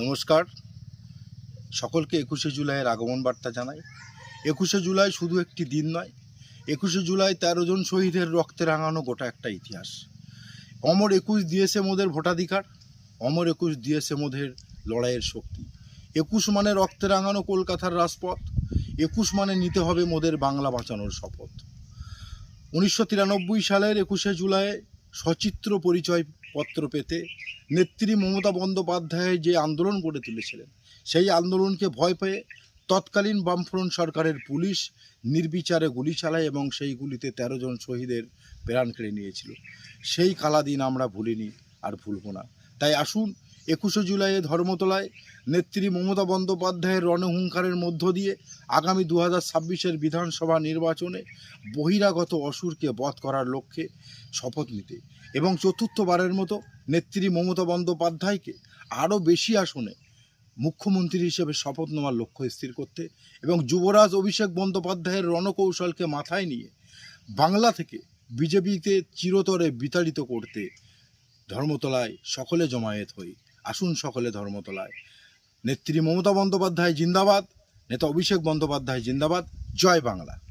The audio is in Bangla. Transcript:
নমস্কার। সকলকে একুশে জুলাইয়ের আগমন বার্তা জানাই। একুশে জুলাই শুধু একটি দিন নয়, একুশে জুলাই তেরো জন শহীদের রক্তে রাঙানো গোটা একটা ইতিহাস। অমর একুশ দিয়েছে মোদের ভোটাধিকার, অমর একুশ দিয়েছে মোদের লড়াইয়ের শক্তি। একুশ মানে রক্তে রাঙানো কলকাতার রাজপথ, একুশ মানে নিতে হবে মোদের বাংলা বাঁচানোর শপথ। উনিশশো তিরানব্বই সালের একুশে জুলাই সচিত্র পরিচয় পত্র পেতে নেত্রী মমতা বন্দ্যোপাধ্যায় যে আন্দোলন গড়ে তুলেছিলেন, সেই আন্দোলনকে ভয় পেয়ে তৎকালীন বামফ্রন্ট সরকারের পুলিশ নির্বিচারে গুলি চালায় এবং সেই গুলিতে তেরো জন শহীদের প্রাণ কেড়ে নিয়েছিল। সেই কালা দিন আমরা ভুলিনি আর ভুলব না। তাই আসুন একুশে জুলাইয়ে ধর্মতলায় নেত্রী মমতা বন্দ্যোপাধ্যায়ের রণহুঙ্কারের মধ্য দিয়ে আগামী দু হাজার বিধানসভা নির্বাচনে বহিরাগত অসুরকে বধ করার লক্ষ্যে শপথ নিতে এবং চতুর্থবারের মতো নেত্রী মমতা বন্দ্যোপাধ্যায়কে আরও বেশি আসনে মুখ্যমন্ত্রী হিসেবে শপথ নেওয়ার লক্ষ্য স্থির করতে এবং যুবরাজ অভিষেক বন্দ্যোপাধ্যায়ের রণকৌশলকে মাথায় নিয়ে বাংলা থেকে বিজেপিতে চিরতরে বিতাড়িত করতে ধর্মতলায় সকলে জমায়েত হই আসুন সকলে ধর্মতলায়। নেত্রী মমতা বন্দ্যোপাধ্যায় জিন্দাবাদ নেতা অভিষেক বন্দ্যোপাধ্যায় জিন্দাবাদ জয় বাংলা।